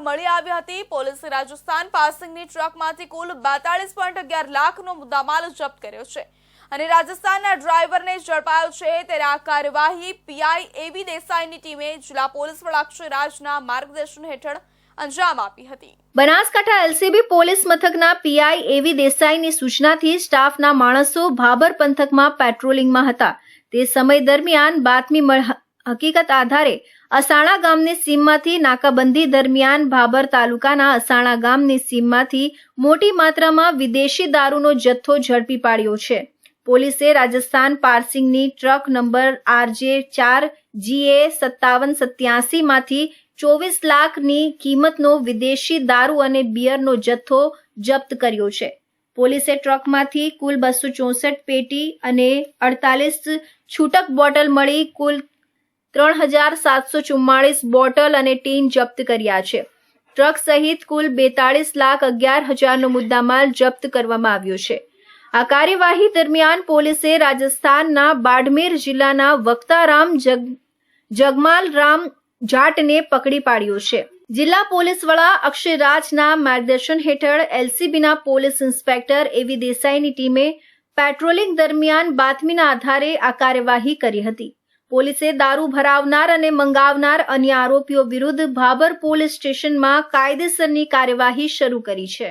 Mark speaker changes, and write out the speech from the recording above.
Speaker 1: મળી આવી હતી. પોલીસે રાજસ્થાન પાસિંગની ટ્રકમાંથી કુલ બેતાળીસ પોઈન્ટ અગિયાર લાખનો મુદ્દામાલ જપ્ત કર્યો છે અને રાજસ્થાનના ડ્રાઈવરને ઝડપાયો છે. ત્યારે આ કાર્યવાહી પીઆઈ એવી દેસાઈની ટીમે, જિલ્લા પોલીસ વડા અક્ષયરાજના માર્ગદર્શન હેઠળ અંજામ આપી હતી.
Speaker 2: બનાસકાંઠા એલસીબી પોલીસ મથકના પીઆઈ એવી દેસાઈની સૂચનાથી સ્ટાફના માણસો ભાબર પંથકમાં પેટ્રોલિંગમાં હતા. તે સમય દરમિયાન બાતમી હકીકત આધારે અસાણા ગામની સીમમાંથી નાકાબંધી દરમિયાન ભાબર તાલુકાના અસાણા ગામની સીમમાંથી મોટી માત્રામાં વિદેશી દારૂનો જથ્થો ઝડપી પાડ્યો છે. પોલીસે રાજસ્થાન પાર્સિંગની ટ્રક નંબર આરજે ચાર જીએ સત્તાવન સત્યાસી માંથી ચોવીસ લાખની કિંમતનો વિદેશી દારૂ અને બિયરનો જથ્થો જપ્ત કર્યો છે. પોલીસે ટ્રકમાંથી કુલ બસો ચોસઠ પેટી અને અડતાલીસ છૂટક બોટલ મળી કુલ ત્રણ હજાર સાતસો ચુમ્માળીસ બોટલ અને ટીન જપ્ત કર્યા છે. ટ્રક સહિત કુલ બેતાળીસ લાખ અગિયાર હજારનો મુદ્દામાલ જપ્ત કરવામાં આવ્યો છે. આ કાર્યવાહી દરમિયાન પોલીસે રાજસ્થાનના બાડમેર જિલ્લાના વક્તારામ જગ જગમાલ રામ જાટને પકડી પાડ્યો છે. જિલ્લા પોલીસ વડા અક્ષયરાજના માર્ગદર્શન હેઠળ એલસીબીના પોલીસ ઇન્સ્પેક્ટર એવી દેસાઈની ટીમે પેટ્રોલિંગ દરમિયાન બાતમીના આધારે આ કાર્યવાહી કરી હતી. પોલીસે દારૂ ભરાવનાર અને મંગાવનાર અન્ય આરોપીઓ વિરુદ્ધ ભાબર પોલીસ સ્ટેશનમાં કાયદેસરની કાર્યવાહી શરૂ કરી છે.